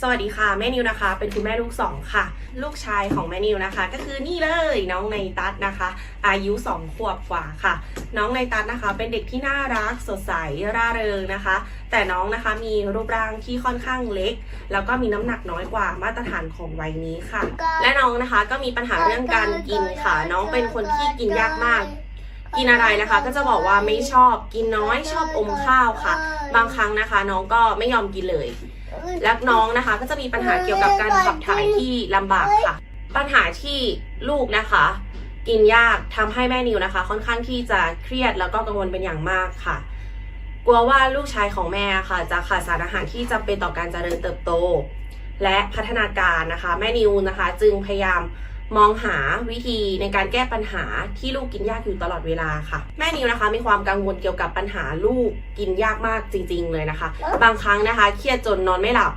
สวัสดีค่ะแม่นิวนะคะ เป็นคุณแม่ลูกสองค่ะ ลูกชายของแม่นิวนะคะ ก็คือนี่เลยน้องในตัดนะคะ อายุสองขวบกว่าค่ะ น้องในตัดนะคะ เป็นเด็กที่น่ารักสดใสร่าเริงนะคะ แต่น้องนะคะมีรูปร่างที่ค่อนข้างเล็ก แล้วก็มีน้ำหนักน้อยกว่ามาตรฐานของวัยนี้ค่ะ และน้องนะคะก็มีปัญหาเรื่องการกินค่ะ น้องเป็นคนที่กินยากมากกินอะไรนะคะก็จะบอกว่าไม่ชอบกินน้อยชอบอมข้าวค่ะ บางครั้งนะคะ น้องก็ไม่ยอมกินเลย และน้องนะคะ ก็จะมีปัญหาเกี่ยวกับการขับถ่ายที่ลำบากค่ะ ปัญหาที่ลูกนะคะ กินยากทำให้แม่นิวนะคะ ค่อนข้างที่จะเครียดแล้วก็กังวลเป็นอย่างมากค่ะ กลัวว่าลูกชายของแม่ค่ะ จะขาดสารอาหารที่จำเป็นต่อการเจริญเติบโต และพัฒนาการนะคะ แม่นิวนะคะ จึงพยายาม มองหาวิธีในการแก้ปัญหาที่ลูกกินยากอยู่ตลอดเวลาค่ะ แม่นิวนะคะมีความกังวลเกี่ยวกับปัญหาลูกกินยากมากจริง ๆ เลยนะคะ บางครั้งนะคะ เครียดจนนอนไม่หลับ